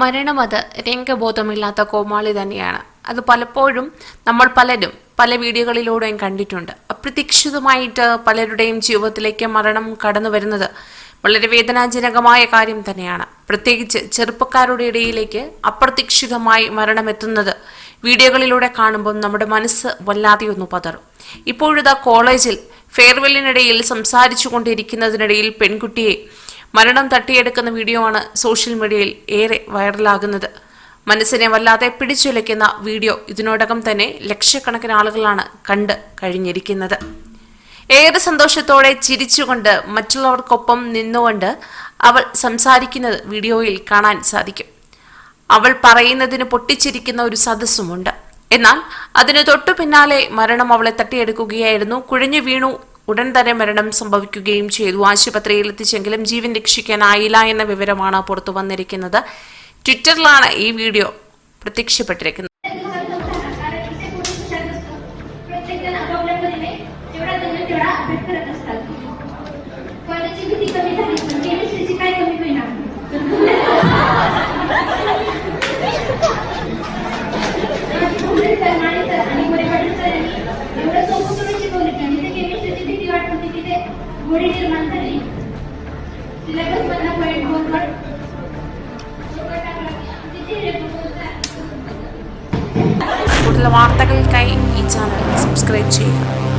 മരണം അത് രംഗബോധമില്ലാത്ത കോമാളി തന്നെയാണ്. അത് പലപ്പോഴും നമ്മൾ പലരും പല വീഡിയോകളിലൂടെയും കണ്ടിട്ടുണ്ട്. അപ്രതീക്ഷിതമായിട്ട് പലരുടെയും ജീവിതത്തിലേക്ക് മരണം കടന്നു വരുന്നത് വളരെ വേദനാജനകമായ കാര്യം തന്നെയാണ്. പ്രത്യേകിച്ച് ചെറുപ്പക്കാരുടെ ഇടയിലേക്ക് അപ്രതീക്ഷിതമായി മരണമെത്തുന്നത് വീഡിയോകളിലൂടെ കാണുമ്പോൾ നമ്മുടെ മനസ്സ് വല്ലാതെ ഒന്ന് പതറും. ഇപ്പോഴിതാ കോളേജിൽ ഫെയർവെല്ലിനിടയിൽ സംസാരിച്ചു കൊണ്ടിരിക്കുന്നതിനിടയിൽ പെൺകുട്ടിയെ മരണം തട്ടിയെടുക്കുന്ന വീഡിയോ ആണ് സോഷ്യൽ മീഡിയയിൽ ഏറെ വൈറലാകുന്നത്. മനസ്സിനെ വല്ലാതെ പിടിച്ചുലയ്ക്കുന്ന വീഡിയോ ഇതിനോടകം തന്നെ ലക്ഷക്കണക്കിന് ആളുകളാണ് കണ്ട് കഴിഞ്ഞിരിക്കുന്നത്. ഏറെ സന്തോഷത്തോടെ ചിരിച്ചുകൊണ്ട് മറ്റുള്ളവർക്കൊപ്പം നിന്നുകൊണ്ട് അവൾ സംസാരിക്കുന്നത് വീഡിയോയിൽ കാണാൻ സാധിക്കും. അവൾ പറയുന്നതിന് പൊട്ടിച്ചിരിക്കുന്ന ഒരു സദസ്സുമുണ്ട്. എന്നാൽ അതിന് തൊട്ടു പിന്നാലെ മരണം അവളെ തട്ടിയെടുക്കുകയായിരുന്നു. കുഴഞ്ഞു വീണു ഉടൻ തന്നെ മരണം സംഭവിക്കുകയും ചെയ്തു. ആശുപത്രിയിൽ എത്തിച്ചെങ്കിലും ജീവൻ രക്ഷിക്കാനായില്ല എന്ന വിവരമാണ് പുറത്തു വന്നിരിക്കുന്നത്. ട്വിറ്ററിലാണ് ഈ വീഡിയോ പ്രത്യക്ഷപ്പെട്ടിരിക്കുന്നത്. ते गोडी निर्माण झाली सिलेबस मधला पॉईंट दोन पण शेवट टाकला की तिथे हे proposal കൂടുതൽ വാർത്തകൾക്കായി ഈ ചാനൽ സബ്സ്ക്രൈബ് ചെയ്യുക